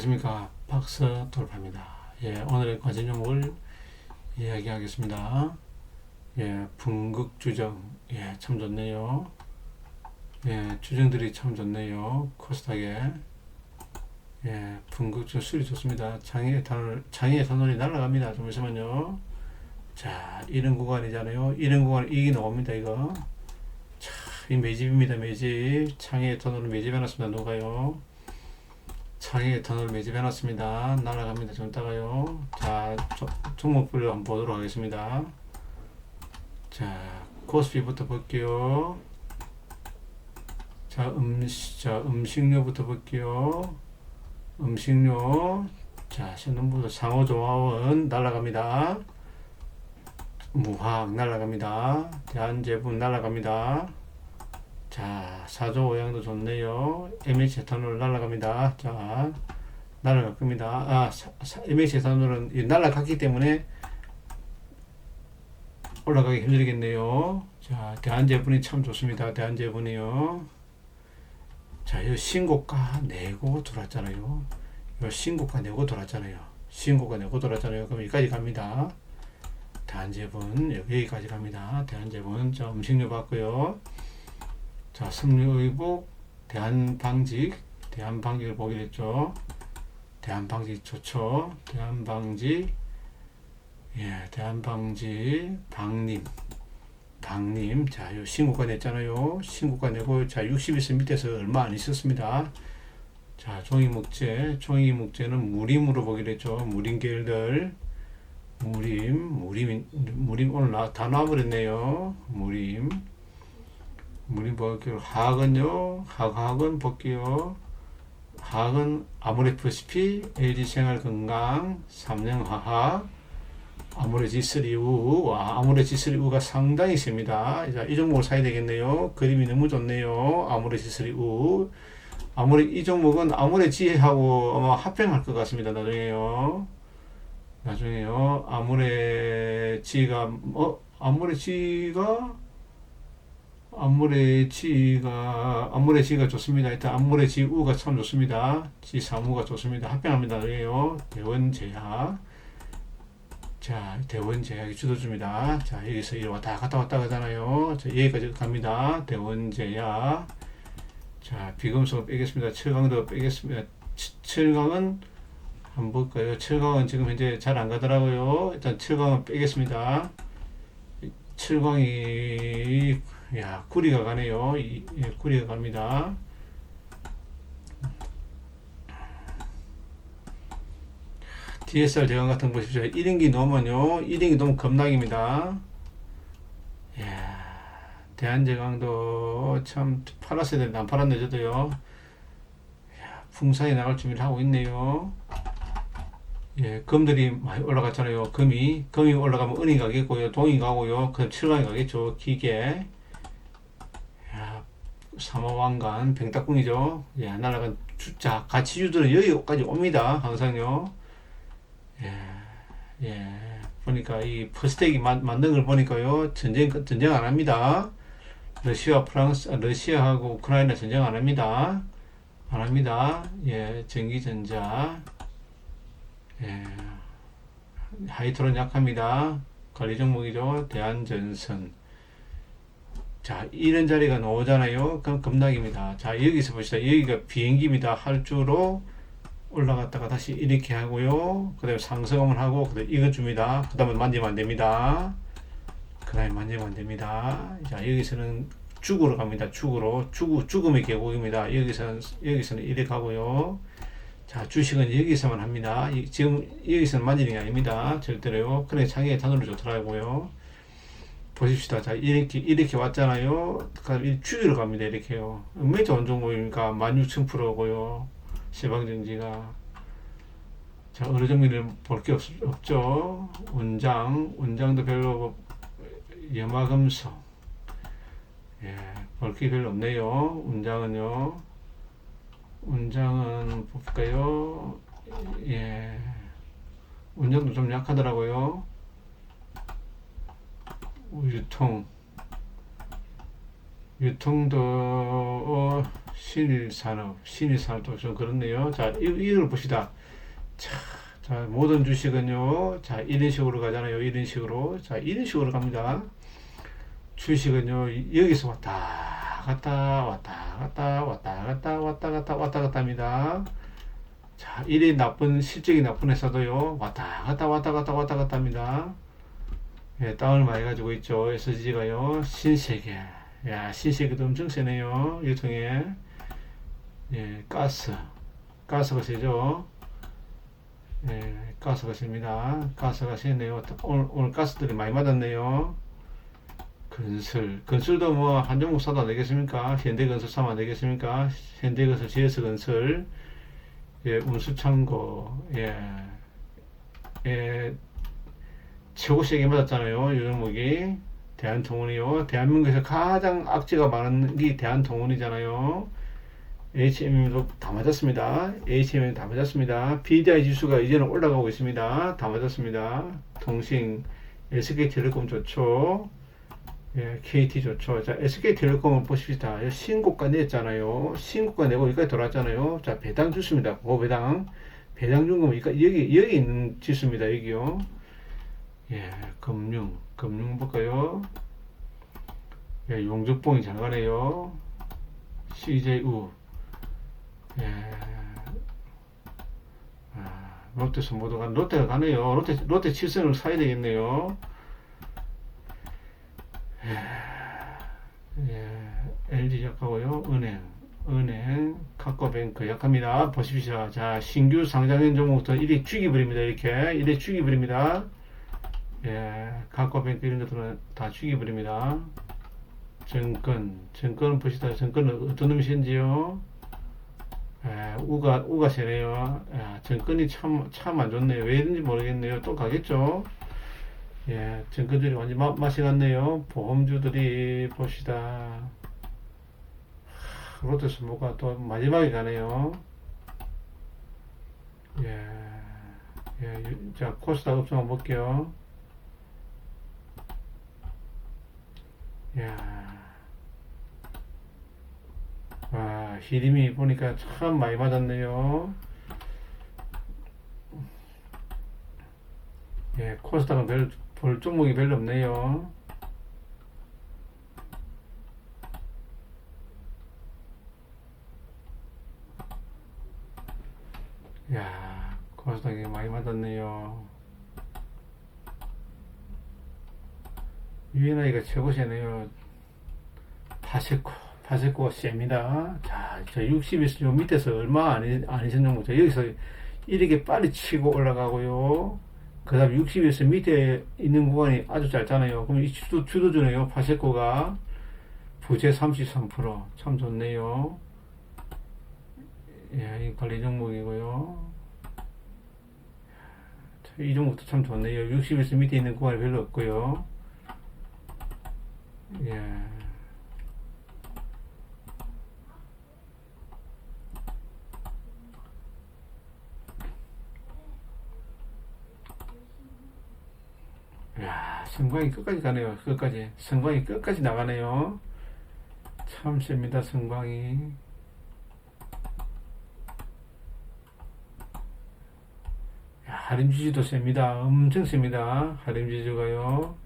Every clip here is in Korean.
안녕하십니까 박스 돌파입니다. 예, 오늘의 관심 종목을 이야기하겠습니다. 예, 분극 주정 예, 참 좋네요. 예, 주정들이 참 좋네요. 코스닥에 예, 분극주정 수리 좋습니다. 장애 에탄올 장애 에탄올이 날아갑니다. 잠시만요. 자, 이런 구간이잖아요. 이런 구간 이기 나옵니다. 이거. 자, 이 매집입니다. 매집. 장애 에탄올은 매집해놨습니다. 녹아요. 창에 터널 매집해놨습니다. 날아갑니다. 좀 이따가요. 자, 조, 종목별로 한번 보도록 하겠습니다. 자, 코스피부터 볼게요. 자, 음식, 자, 음식료부터 볼게요. 음식료. 자, 신혼부터 상호조합은 날아갑니다. 무학 날아갑니다. 대한제품 날아갑니다. 자, 사조 오양도 좋네요. MH 에탄올 날아갑니다. 자, 날아갈 겁니다. 아, 사, 사, MH 에탄올은 이 날아갔기 때문에 올라가기 힘들겠네요. 자, 대한제분이 참 좋습니다. 대한제분이요. 자, 이 신고가 내고 돌았잖아요. 이 신고가 내고 돌았잖아요. 신고가 내고 돌았잖아요. 그럼 여기까지 갑니다. 대한제분 여기까지 갑니다. 대한제분 자 음식료 받고요. 자, 승리의복, 대한방직, 대한방직을 보기로 했죠. 대한방직 좋죠. 대한방직, 예, 대한방직, 방님, 방님. 자, 요 신고가 냈잖아요. 신고가 내고, 자, 60일선 밑에서 얼마 안 있었습니다. 자, 종이목재, 종이목재는 무림으로 보기로 했죠. 무림계열들, 무림, 무림, 무림 오늘 나, 다 나와버렸네요. 무림. 무림 볼게요. 하악은요. 하악은 볼게요. 하악은 아모레프시피 LG생활건강 3년 하악 아모레지3우 아모레지3우가 상당히 셉니다. 자, 이 종목을 사야 되겠네요. 그림이 너무 좋네요. 아모레지3우 아모레 이 종목은 아모레지하고 아마 합병할 것 같습니다. 나중에요. 나중에요. 아모레지가 어 아모레지가 암물의 지가 암물의 지가 좋습니다. 일단 암물의 지 우가 참 좋습니다. 지사무가 좋습니다. 합병합니다. 여기요. 대원 제약. 자, 대원 제약이 주도줍니다. 자, 여기서 이리 왔다 갔다 왔다 가잖아요. 자, 여기까지 갑니다. 대원 제약. 자, 비금속 빼겠습니다. 철강도 빼겠습니다. 철강은 한번 볼까요? 철강은 지금 현재 잘 안 가더라고요. 일단 철강은 빼겠습니다. 철강이 야, 구리가 가네요. 이, 예, 구리가 갑니다. DSR 대강 같은 거 보십시오. 1인기 넘으면요. 1인기 너무 겁나깁니다. 야, 대한제강도 참 팔았어야 되는데 안 팔았네, 저도요. 야, 풍산이 나갈 준비를 하고 있네요. 예, 금들이 많이 올라갔잖아요. 금이. 금이 올라가면 은이 가겠고요. 동이 가고요. 그럼 칠강이 가겠죠. 기계. 삼호왕관 병탁궁이죠. 예, 날아간 주자 가치주들은 여기까지 옵니다. 항상요. 예, 예. 보니까 이 퍼스텍이 만, 만든 걸 보니까요. 전쟁 전쟁 안 합니다. 러시아 프랑스 러시아하고 우크라이나 전쟁 안 합니다. 안 합니다. 예, 전기전자. 예. 하이트론 약합니다. 관리 종목이죠. 대한전선. 자, 이런 자리가 나오잖아요. 그럼 급락입니다. 자, 여기서 보시다. 여기가 비행기입니다. 할주로 올라갔다가 다시 이렇게 하고요. 그 다음에 상승을 하고, 그 다음에 이거 줍니다. 그 다음에 만지면 안 됩니다. 그 다음에 만지면 안 됩니다. 자, 여기서는 죽으로 갑니다. 죽으로. 죽, 죽음의 계곡입니다. 여기서는, 여기서는 이렇게 하고요. 자, 주식은 여기서만 합니다. 지금 여기서는 만지는 게 아닙니다. 절대로요. 그래, 장애 단어로 좋더라고요. 보십시다. 자, 이렇게, 이렇게 왔잖아요. 그럼 추이로 갑니다. 이렇게요. 몇 좋은 종목입니까? 16,000%고요. 시방전지가. 자, 어느 정도는 볼 게 없죠. 운장, 운장도 별로, 염화금속. 예, 볼 게 별로 없네요. 운장은요. 운장은 볼까요? 예. 운장도 좀 약하더라고요. 유통 유통도 어, 신일산업, 신일산업도 좀 그렇네요. 자, 이, 이걸 봅시다. 자, 자, 모든 주식은요, 자, 이런 식으로 가잖아요. 이런 식으로. 자, 이런 식으로 갑니다. 주식은요, 여기서 왔다 갔다, 왔다 갔다, 왔다 갔다, 왔다 갔다, 왔다 갔다 합니다. 자, 일이 나쁜, 실적이 나쁜 회사도요, 왔다 갔다, 왔다 갔다, 왔다 갔다 합니다. 예, 다운을 많이 가지고 있죠. SG가요, 신세계. 야, 신세계도 엄청 세네요. 유통에. 예, 가스. 가스가 세죠. 예, 가스가 셉니다. 가스가 세네요. 오늘, 오늘 가스들이 많이 맞았네요. 건설. 건설도 뭐 한종목 사도 안 되겠습니까? 현대건설 사면 안 되겠습니까? 현대건설, GS건설, 예, 운수창고, 예, 예, 최고 세게 맞았잖아요. 이 종목이. 대한통운이요. 대한민국에서 가장 악재가 많은 게 대한통운이잖아요. HMM도 다 맞았습니다. HMM 다 맞았습니다. BDI 지수가 이제는 올라가고 있습니다. 다 맞았습니다. 통신, SK텔레콤 좋죠. 예, KT 좋죠. 자, SK텔레콤을 보십시다. 신고가 냈잖아요. 신고가 내고 여기까지 돌아왔잖아요. 자, 배당 주수입니다. 고배당. 배당 준 거면 여기, 여기, 여기 있는 지수입니다. 여기요. 예, 금융. 금융 볼까요? 예, 용접봉이 잘 가네요. CJU. 예. 아, 롯데 스모도가 롯데가 가네요. 롯데 롯데 칠성을 사야 되겠네요. 예, 예, LG 약하고요. 은행, 은행, 카카오뱅크 약합니다. 보십시오. 자, 신규 상장된 종목부터 이리 죽이버립니다. 이렇게 이리 죽이버립니다. 예, 카카오뱅크 이런 것들은 다 죽이버립니다. 정권, 정권은 보시다. 정권은 어떤 놈이신지요? 예, 우가, 우가 세네요. 예, 정권이 참, 참 안 좋네요. 왜인지 모르겠네요. 또 가겠죠? 예, 정권들이 완전 마, 맛이 갔네요. 보험주들이. 하, 롯데스 뭐가 또 마지막에 가네요. 예, 예, 유- 자, 코스닥 업종 한번 볼게요. 야. 와, 히림이 보니까 참 많이 맞았네요. 예, 코스닥은 별, 볼 종목이 별로 없네요. 야, 코스닥이 많이 맞았네요. 유엔아이가 최고세네요. 파세코, 파세코가 셉니다. 자, 저 60에서 요 밑에서 얼마 아니, 아니신 정도. 저 여기서 이렇게 빨리 치고 올라가고요. 그 다음 60에서 밑에 있는 구간이 아주 짧잖아요. 그럼 이 주도, 주도주네요. 파세코가 부재 33%참 좋네요. 예, 이 관리 종목이고요. 자, 이 종목도 참 좋네요. 60에서 밑에 있는 구간이 별로 없고요. 예. 야, 성광이 끝까지 가네요. 끝까지. 성광이 끝까지 나가네요. 참 셉니다, 성광이. 야, 하림지주도 셉니다. 엄청 셉니다. 하림지주가요.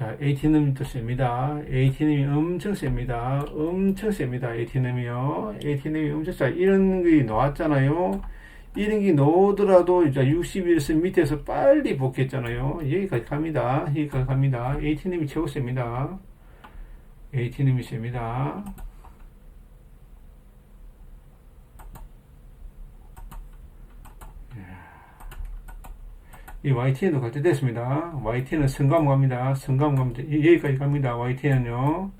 자, AT님도 셉니다. AT님이 엄청 셉니다. 엄청 셉니다. AT님이요. AT님이 엄청 자, 이런 게 나왔잖아요. 이런 게 나오더라도 이제 60일선 밑에서 빨리 복귀했잖아요. 여기까지 갑니다. 여기까지 갑니다. AT님이 최고 셉니다. AT님이 셉니다. 이 YTN도 갈 때 됐습니다. YTN은 성감 갑니다. 성감 갑니다. 여기까지 갑니다. YTN은요.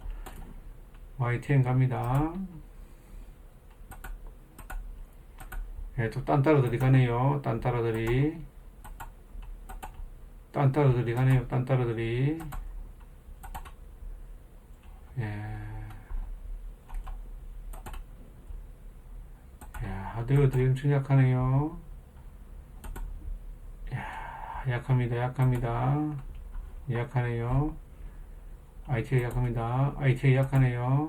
YTN 갑니다. 예, 또 딴따라들이 가네요. 딴따라들이. 딴따라들이 가네요. 딴따라들이. 예. 야, 하드웨어들이 엄청 약하네요. 약합니다. 약합니다. 약하네요. IT가 약합니다. IT가 약하네요.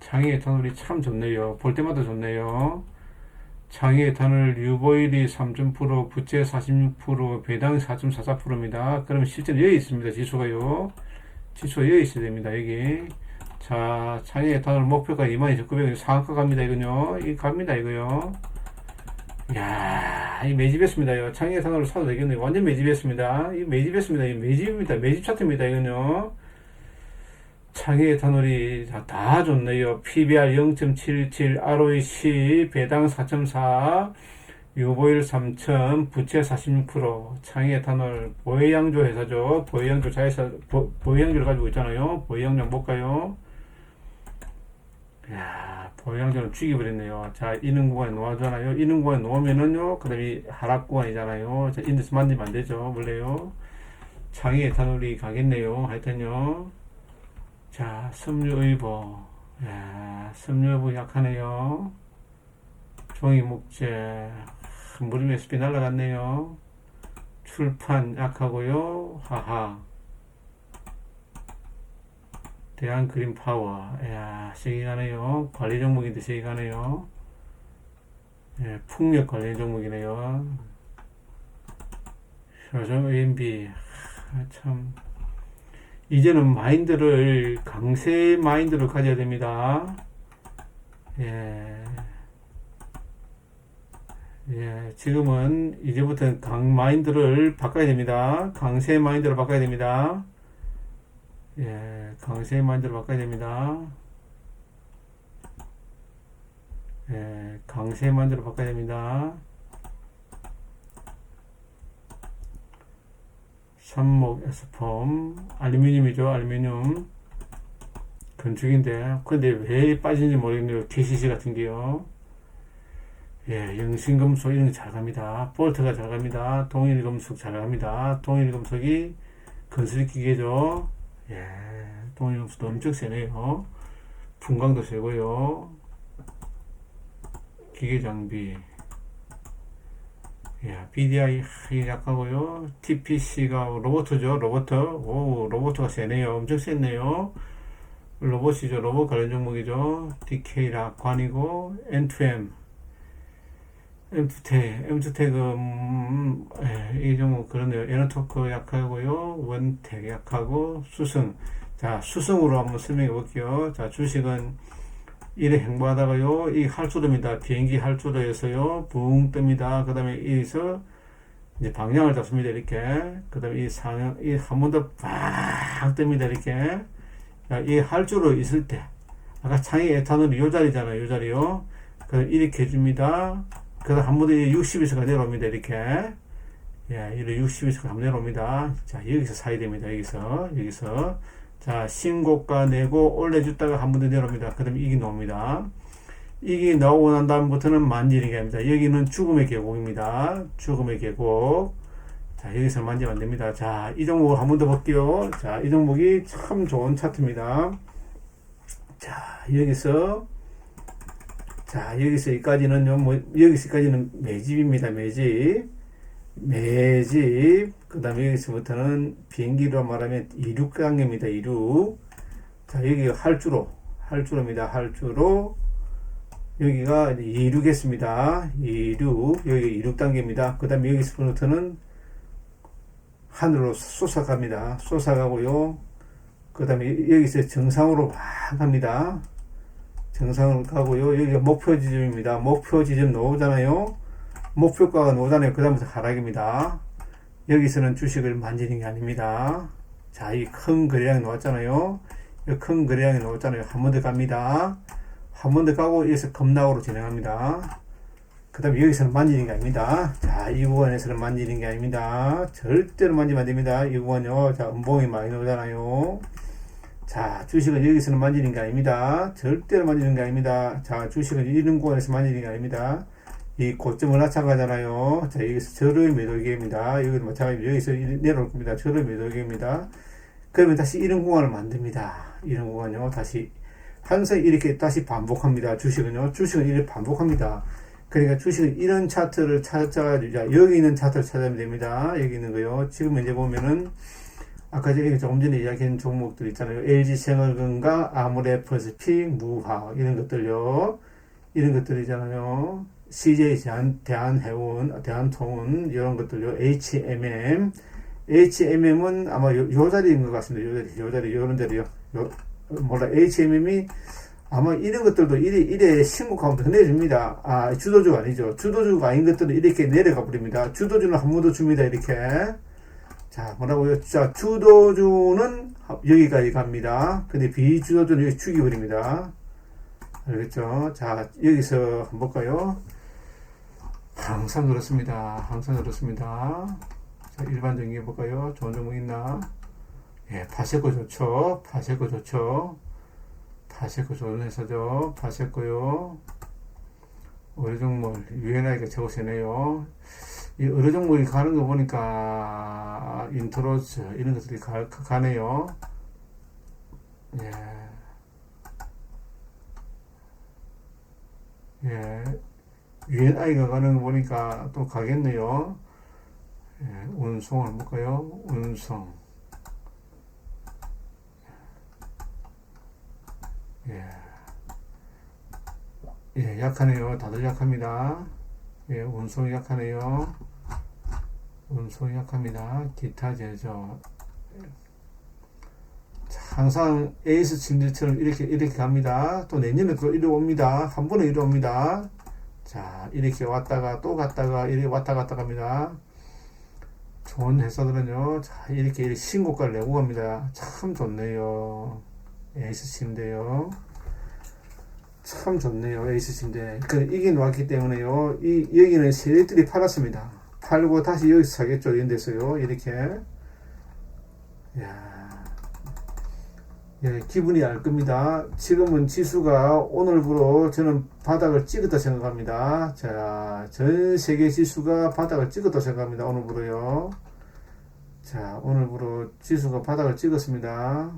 장애 에탄올이 참 좋네요. 볼 때마다 좋네요. 장애 에탄올 유보율이 3.0%, 부채 46%, 배당 4.44%입니다. 그러면 실제로 여기 있습니다. 지수가요. 지수가 여기 있어야 됩니다. 여기. 자, 장애 에탄올 목표가 22,900원 상한가 갑니다. 이거요. 이 갑니다. 이거요. 야, 이 매집했습니다요. 장애 에탄올을 사도 되겠네요. 완전 매집했습니다. 이 매집했습니다. 이 매집입니다. 매집 차트입니다. 이거요. 창의 에탄올이 다, 다 좋네요. PBR 0.77, ROE 10, 배당 4.4, 유보율 3천, 부채 46%, 창의 에탄올, 보혜양조 회사죠. 보혜양조 자회사, 보, 보혜양조를 가지고 있잖아요. 보혜양조 볼까요? 야 보혜양조는 죽여버렸네요. 자, 이능 구간에 놓아주잖아요. 이능 구간에 놓으면은요, 그 다음에 하락 구간이잖아요. 자, 인데스 만지면 안 되죠. 원래요. 창의 에탄올이 가겠네요. 하여튼요. 자, 섬유의보. 야, 섬유의보 약하네요. 종이 목재. 무릎 SP 날라갔네요. 출판 약하고요. 하하. 대한 그린 파워. 야, 세게 가네요. 관리 종목인데 세게 가네요. 예, 풍력 관리 종목이네요. 효정 AMB. 아, 참. 이제는 마인드를 강세 마인드를 가져야 됩니다. 예. 예, 지금은 이제부터 강 마인드를 바꿔야 됩니다. 강세 마인드로 바꿔야 됩니다. 예, 강세 마인드로 바꿔야 됩니다. 예, 강세 마인드로 바꿔야 됩니다. 삼목 에스폼 알루미늄이죠 알루미늄. 건축인데 근데 왜 빠진지 모르겠네요. KCC 같은 게요. 예 영신금속 이런 게 잘 갑니다. 볼트가 잘 갑니다. 동일금속 잘 갑니다. 동일금속이 건설기계죠 예 동일금속도 엄청 세네요 분광도 세고요 기계 장비 야, BDI 약하고요. TPC가 로버트죠. 로버트. 오, 로버트가 세네요. 엄청 셌네요. 로봇이죠. 로봇 관련 종목이죠. DK라 관이고 N2M. M2텍, M2텍, 음, 예, 이 종목 그러네요. 에너토크 약하고요. 원텍 약하고 수승. 자, 수승으로 한번 설명해 볼게요. 자, 주식은 이래 행보하다가요, 이 할주도입니다. 비행기 할주도에서요, 붕 뜹니다. 그 다음에 여기서 이제 방향을 잡습니다. 이렇게. 그 다음에 이 상향, 이 한 번더팍 뜹니다. 이렇게. 자, 이 할주로 있을 때, 아까 창의 에탄올이 요 자리잖아요. 요 자리요. 그 이렇게 해줍니다. 그 다음 한번더 60에서가 내려옵니다. 이렇게. 예, 이래 60에서가 한번 내려옵니다. 자, 여기서 사야 됩니다. 여기서, 여기서. 자, 신고가 내고 올려줬다가 한번더 내려옵니다. 그 다음에 이게 나옵니다. 이게 나오고 난 다음부터는 만지는 게 아닙니다. 여기는 죽음의 계곡입니다. 죽음의 계곡. 자, 여기서 만지면 안 됩니다. 자, 이 종목을 한 번 더 볼게요. 자, 이 종목이 참 좋은 차트입니다. 자, 여기서, 자, 여기서 여기까지는 요, 뭐, 여기서까지는 매집입니다. 매집. 매집. 그 다음에 여기서부터는 비행기로 말하면 이륙 관계입니다. 이륙. 자, 여기 할주로. 할주로입니다. 할주로. 여기가 이륙했습니다. 이륙. 여기 이륙 단계입니다. 그 다음에 여기서부터는 하늘로 솟아갑니다. 솟아가고요. 그 다음에 여기서 정상으로 막 갑니다. 정상으로 가고요. 여기가 목표 지점입니다. 목표 지점 나오잖아요. 목표가가 나오잖아요. 그 다음부터 하락입니다. 여기서는 주식을 만지는 게 아닙니다. 자, 이 큰 거래량이 나왔잖아요. 이 큰 거래량이 나왔잖아요. 한 번 더 갑니다. 한 번 더 가고 여기서 급락으로 진행합니다. 그 다음에 여기서는 만지는 게 아닙니다. 자, 이 구간에서는 만지는 게 아닙니다. 절대로 만지면 안 됩니다. 이 구간요. 자, 음봉이 많이 나오잖아요. 자, 주식은 여기서는 만지는 게 아닙니다. 절대로 만지는 게 아닙니다. 자, 주식은 이런 구간에서 만지는 게 아닙니다. 이 고점을 마찬가지잖아요. 자, 여기서 절의 매도기입니다. 여기도 마찬가지로 여기서 내려올 겁니다. 절의 매도기입니다. 그러면 다시 이런 구간을 만듭니다. 이런 구간요. 다시 항상 이렇게 다시 반복합니다. 주식은요. 주식은 이렇게 반복합니다. 그러니까 주식은 이런 차트를 찾아가지고 자, 여기 있는 차트를 찾으면 됩니다. 여기 있는 거요. 지금 이제 보면은 아까 전에 조금 전에 이야기한 종목들 있잖아요. LG 생활건강, 아모레퍼스픽, 무화 이런 것들요. 이런 것들이잖아요. CJ 대한, 대한해운, 대한통운 이런 것들요. HMM, HMM은 아마 요, 요 자리인 것 같습니다. 요 자리, 요 자리, 요런 자리요. 요, 몰라 HMM이 아마 이런 것들도 이래, 이래 신고하면 더 내줍니다. 아, 주도주가 아니죠. 주도주가 아닌 것들은 이렇게 내려가 버립니다. 주도주는 한번더 줍니다. 이렇게. 자, 뭐라고요? 자, 주도주는 여기까지 갑니다. 근데 비주도주는 여기 죽여버립니다. 알겠죠? 자, 여기서 한번 볼까요? 항상 그렇습니다. 항상 그렇습니다. 자, 일반적인 게 볼까요? 좋은 종목 있나? 예, 파세코 좋죠. 파세코 좋죠. 파세코 좋은 회사죠. 파세코요. 의료종목, 유엔아이가 적으시네요. 이 의료종목이 가는 거 보니까 인트로스 이런 것들이 가, 가네요. 예. 예. 유엔아이가 가는 거 보니까 또 가겠네요. 예, 운송을 볼까요? 운송. 예. 예, 약하네요. 다들 약합니다. 예, 운송이 약하네요. 운송이 약합니다. 기타 제조. 자, 항상 에이스 침대처럼 이렇게, 이렇게 갑니다. 또 내년에 또 이리 옵니다. 한 번에 이리 옵니다. 자, 이렇게 왔다가 또 갔다가 이렇게 왔다 갔다 갑니다. 좋은 회사들은요, 자, 이렇게, 이렇게 신고가를 내고 갑니다. 참 좋네요. 에이스 침대요. 참 좋네요. 에이스 침대. 그, 이긴 왔기 때문에요. 이, 여기는 세력들이 팔았습니다. 팔고 다시 여기서 사겠죠. 이런 데서요. 이렇게. 야 예, 기분이 알 겁니다. 지금은 지수가 오늘부로 저는 바닥을 찍었다 생각합니다. 자, 전 세계 지수가 바닥을 찍었다 생각합니다. 오늘부로요. 자, 오늘부로 지수가 바닥을 찍었습니다.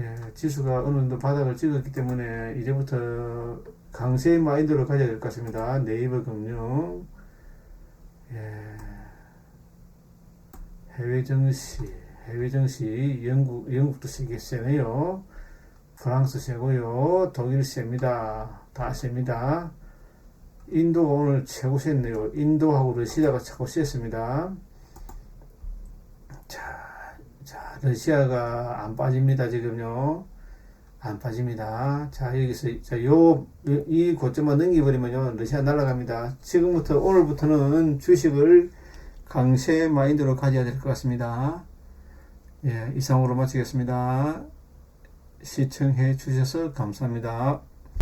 예, 지수가 어느 정도 바닥을 찍었기 때문에 이제부터 강세 마인드를 가져야 될 것 같습니다. 네이버 금융, 예, 해외 증시, 해외 증시, 영국, 영국도 세계 세네요. 프랑스 세고요. 독일 세입니다. 다 세입니다. 인도가 오늘 최고 셌네요. 인도하고 러시아가 최고 셌습니다. 자, 시아가 안 빠집니다, 지금요. 안 빠집니다. 자, 여기서, 자, 요, 이 고점만 넘겨버리면요, 러시아 날아갑니다. 지금부터, 오늘부터는 주식을 강세 마인드로 가져야 될 것 같습니다. 예, 이상으로 마치겠습니다. 시청해 주셔서 감사합니다.